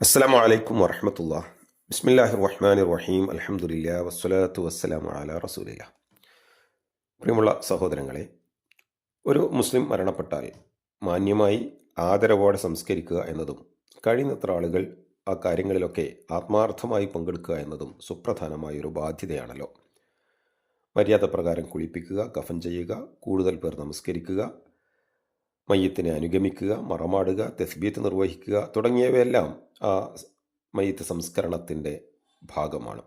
അസ്സാം വലൈക്കും വറഹമത്തുള്ള ബിസ്മില്ലാഹി റഹ്മാൻ റഹീം അലഹമുല്ല വസ്സലാത്തു വസ്സലാമു അല റസൂലില്ല പ്രിയമുള്ള സഹോദരങ്ങളെ ഒരു മുസ്ലിം മരണപ്പെട്ടാൽ മാന്യമായി ആദരവോടെ സംസ്കരിക്കുക എന്നതും കഴിയുന്നത്ര ആളുകൾ ആ കാര്യങ്ങളിലൊക്കെ ആത്മാർത്ഥമായി പങ്കെടുക്കുക എന്നതും സുപ്രധാനമായ ഒരു ബാധ്യതയാണല്ലോ. മര്യാദ പ്രകാരം കുളിപ്പിക്കുക കഫൻ ചെയ്യുക കൂടുതൽ പേർ നമസ്കരിക്കുക മയ്യത്തിനെ അനുഗമിക്കുക മറമാടുക തെസ്ബീത്ത് നിർവഹിക്കുക തുടങ്ങിയവയെല്ലാം മയ്യത്ത് സംസ്കരണത്തിന്റെ ഭാഗമാണ്.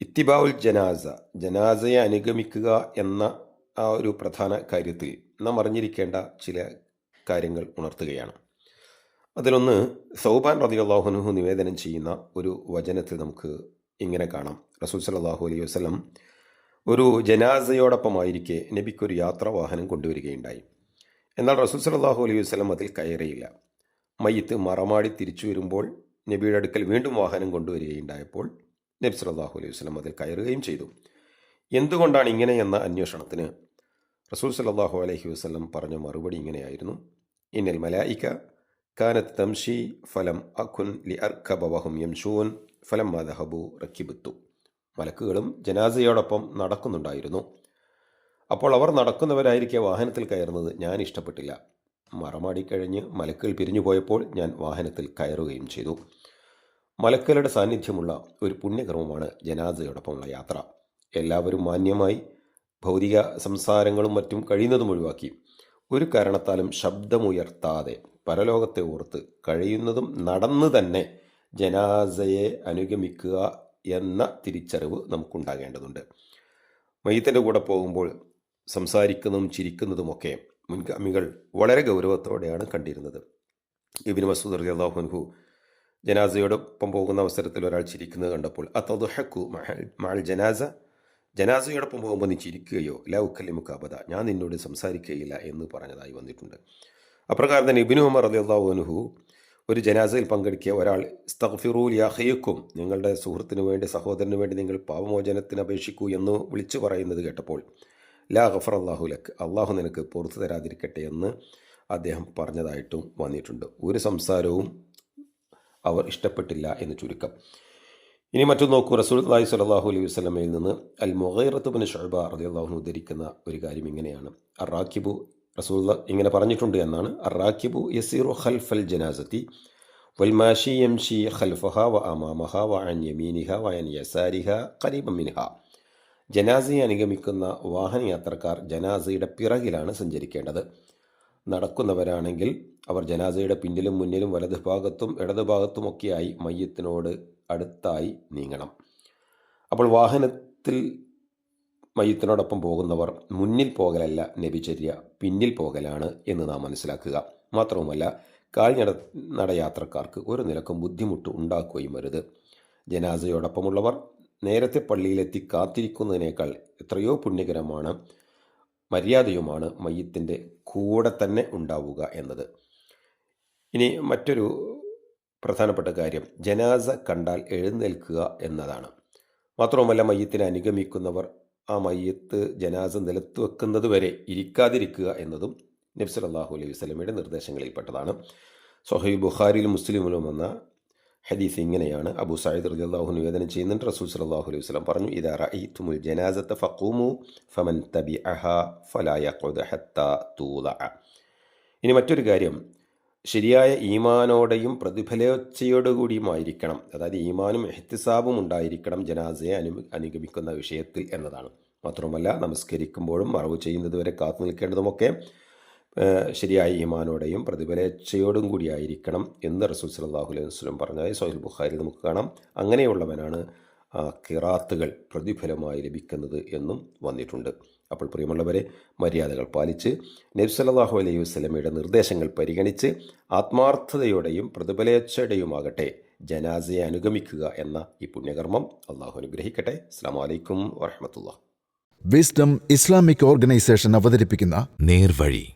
ഇത്തിബാവുൽ ജനാസ ജനാസയെ അനുഗമിക്കുക എന്ന ആ ഒരു പ്രധാന കാര്യത്തിൽ നാം അറിഞ്ഞിരിക്കേണ്ട ചില കാര്യങ്ങൾ ഉണർത്തുകയാണ്. അതിലൊന്ന് സൗബാൻ റതിയുള്ളാഹുനുഹു നിവേദനം ചെയ്യുന്ന ഒരു വചനത്തിൽ നമുക്ക് ഇങ്ങനെ കാണാം. റസൂൽ സലാഹു അലൈഹി വസ്ലം ഒരു ജനാസയോടൊപ്പമായിരിക്കെ നബിക്കൊരു യാത്രാവാഹനം കൊണ്ടുവരികയുണ്ടായി. എന്നാൽ റസൂൽ സലാഹു അലൈഹി വസ്ലം അതിൽ കയറിയില്ല. മയ്യത്ത് മറമാടി തിരിച്ചു വരുമ്പോൾ നബിയുടെ അടുക്കൽ വീണ്ടും വാഹനം കൊണ്ടുവരികയുണ്ടായപ്പോൾ നബി അള്ളാഹു അലൈഹി വസ്ലം അതിൽ കയറുകയും ചെയ്തു. എന്തുകൊണ്ടാണ് ഇങ്ങനെയെന്ന അന്വേഷണത്തിന് റസൂൽ സലാഹു അലൈഹി വസ്ലം പറഞ്ഞ മറുപടി ഇങ്ങനെയായിരുന്നു. ഇന്നൽ മലായിക്ക കാനത്ത് തംഷി ഫലം അഖുൻ ലി അർക്കബവഹും യംഷൂൻ ഫലം മദഹബു റക്കിബുത്തു. മലക്കുകളും ജനാസയോടൊപ്പം നടക്കുന്നുണ്ടായിരുന്നു. അപ്പോൾ അവർ നടക്കുന്നവരായിരിക്കെ വാഹനത്തിൽ കയറുന്നത് ഞാൻ ഇഷ്ടപ്പെട്ടില്ല. മറമാടിക്കഴിഞ്ഞ് മലക്കൽ പിരിഞ്ഞു പോയപ്പോൾ ഞാൻ വാഹനത്തിൽ കയറുകയും ചെയ്തു. മലക്കലുടെ സാന്നിധ്യമുള്ള ഒരു പുണ്യകർമ്മമാണ് ജനാസയോടൊപ്പമുള്ള യാത്ര. എല്ലാവരും മാന്യമായി ഭൗതിക സംസാരങ്ങളും മറ്റും കഴിയുന്നതും ഒഴിവാക്കി. ഒരു കാരണത്താലും ശബ്ദമുയർത്താതെ പരലോകത്തെ ഓർത്ത് കഴിയുന്നതും നടന്ന് തന്നെ ജനാസയെ അനുഗമിക്കുക എന്ന തിരിച്ചറിവ് നമുക്കുണ്ടാകേണ്ടതുണ്ട്. മയ്യത്തിന്റെ കൂടെ പോകുമ്പോൾ സംസാരിക്കുന്നതും ചിരിക്കുന്നതുമൊക്കെ മുൻഗാമികൾ വളരെ ഗൗരവത്തോടെയാണ് കണ്ടിരുന്നത്. ഇബിൻ മസൂദ് അലി അള്ളാഹുൻഹു ജനാസയോടൊപ്പം പോകുന്ന അവസരത്തിൽ ഒരാൾ ചിരിക്കുന്നത് കണ്ടപ്പോൾ അത്തതുഹക്കു മഹൽ ജനാസ? ജനാസയോടൊപ്പം പോകുമ്പോൾ നീ ചിരിക്കുകയോ? ലാ ഉക്കല്ലിമുക്ക് അബദ ഞാൻ നിന്നോട് സംസാരിക്കുകയില്ല എന്ന് പറഞ്ഞതായി വന്നിട്ടുണ്ട്. അപ്രകാരം തന്നെ ഇബിനു ഉമർ അലി അള്ളാഹുനുഹു ഒരു ജനാസയിൽ പങ്കെടുക്കിയ ഒരാൾ സ്തഫിറൂൽ യാഹയ്ക്കും നിങ്ങളുടെ സുഹൃത്തിനു വേണ്ടി സഹോദരന് വേണ്ടി നിങ്ങൾ പാവമോചനത്തിന് അപേക്ഷിക്കൂ എന്ന് വിളിച്ചു പറയുന്നത് കേട്ടപ്പോൾ ലാ ഗഫർ അള്ളാഹു ലക്ക്. അള്ളാഹു നിനക്ക് പുറത്തു തരാതിരിക്കട്ടെ എന്ന് അദ്ദേഹം പറഞ്ഞതായിട്ടും വന്നിട്ടുണ്ട്. ഒരു സംസാരവും അവർ ഇഷ്ടപ്പെട്ടില്ല എന്ന് ചുരുക്കം. ഇനി മറ്റൊന്ന് നോക്കൂ. റസൂൽ അള്ളാഹി സ്വലാഹു അലൈഹി വസ്ലമയിൽ നിന്ന് അൽ മൊഹൈറത്തുബിന് ഷഹബ റതി അള്ളാഹു ഉദ്ധരിക്കുന്ന ഒരു കാര്യം ഇങ്ങനെയാണ്. അറാഖിബു റസൂൽ ഇങ്ങനെ പറഞ്ഞിട്ടുണ്ട് എന്നാണ്. അറാഖിബു യസീറു ഖൽഫൽ ജനാസത്തി വൽമാഷി യംഷി ഖൽഫഹ വ അമാമഹ വ അൻ യമീനിഹ വ അൻ യസാരിഹ കരീബ മിൻഹ. ജനാസയെ അനുഗമിക്കുന്ന വാഹനയാത്രക്കാർ ജനാസയുടെ പിറകിലാണ് സഞ്ചരിക്കേണ്ടത്. നടക്കുന്നവരാണെങ്കിൽ അവർ ജനാസയുടെ പിന്നിലും മുന്നിലും വലതുഭാഗത്തും ഇടതുഭാഗത്തുമൊക്കെയായി മയ്യത്തിനോട് അടുത്തായി നീങ്ങണം. അപ്പോൾ വാഹനത്തിൽ മയ്യത്തിനോടൊപ്പം പോകുന്നവർ മുന്നിൽ പോകലല്ല നബിചര്യ പിന്നിൽ പോകലാണ് എന്ന് നാം മനസ്സിലാക്കുക. മാത്രവുമല്ല കാൽനട നടയാത്രക്കാർക്ക് ഒരു നിലക്കും ബുദ്ധിമുട്ട് ഉണ്ടാക്കുകയും വരുത് ജനാസയോടൊപ്പമുള്ളവർ നേരത്തെ പള്ളിയിലെത്തി കാത്തിരിക്കുന്നതിനേക്കാൾ എത്രയോ പുണ്യകരമാണ് മര്യാദയുമാണ് മയ്യത്തിന്റെ കൂടെ തന്നെ ഉണ്ടാവുക എന്നത്. ഇനി മറ്റൊരു പ്രധാനപ്പെട്ട കാര്യം ജനാസ കണ്ടാൽ എഴുന്നേൽക്കുക എന്നതാണ്. മാത്രവുമല്ല മയ്യത്തിനെ അനുഗമിക്കുന്നവർ ആ മയ്യത്ത് ജനാസ നിലത്ത് വെക്കുന്നത് വരെ ഇരിക്കാതിരിക്കുക എന്നതും നബ്സൽ അള്ളാഹു അലൈഹി വസ്ലമയുടെ നിർദ്ദേശങ്ങളിൽപ്പെട്ടതാണ്. സൊഹൈബ് ബുഖാരിയിലും മുസ്ലിമിലും വന്ന ഹദീസ് ഇങ്ങനെയാണ്. അബു സായിദ് റലി അള്ളാഹു നിവേദനം ചെയ്യുന്നുണ്ട്. റസൂൽ സലാഹു അലൈഹി വസ്ലം പറഞ്ഞു ഇതാ റഈത്തുമുൽ ജനാസത്ത് ഫഖൂമു ഫമൻ തബി തൂല ഇനി മറ്റൊരു കാര്യം ശരിയായ ഈമാനോടെയും പ്രതിഫലോച്ചയോടുകൂടിയുമായിരിക്കണം അതായത് ഈമാനും എഹ്തിസാബും ഉണ്ടായിരിക്കണം ജനാസയെ അനു അനുഗമിക്കുന്ന വിഷയത്തിൽ എന്നതാണ്. മാത്രമല്ല നമസ്കരിക്കുമ്പോഴും മറവ് ചെയ്യുന്നതുവരെ കാത്തു നിൽക്കേണ്ടതുമൊക്കെ ശരിയായ ഈമാനോടെയും പ്രതിഫലേച്ഛയോടും കൂടിയായിരിക്കണം എന്ന് റസൂൽ സലാഹു അലൈഹി വസ്ലം പറഞ്ഞതായി സോഹിൽ ബുഖാരിൽ നമുക്ക് കാണാം. അങ്ങനെയുള്ളവനാണ് കിറാത്തുകൾ പ്രതിഫലമായി ലഭിക്കുന്നത് എന്നും വന്നിട്ടുണ്ട്. അപ്പോൾ പ്രിയമുള്ളവരെ മര്യാദകൾ പാലിച്ച് നബ്സല്ലാഹു അലൈഹി വസ്ലമയുടെ നിർദ്ദേശങ്ങൾ പരിഗണിച്ച് ആത്മാർത്ഥതയോടെയും പ്രതിഫലേച്ഛയുടെയുമാകട്ടെ ജനാസയെ അനുഗമിക്കുക എന്ന ഈ പുണ്യകർമ്മം അള്ളാഹു അനുഗ്രഹിക്കട്ടെ. അസ്സാം വലൈക്കും വറഹമത്തുള്ള വിസ്ഡം ഇസ്ലാമിക് ഓർഗനൈസേഷൻ അവതരിപ്പിക്കുന്ന നേർവഴി.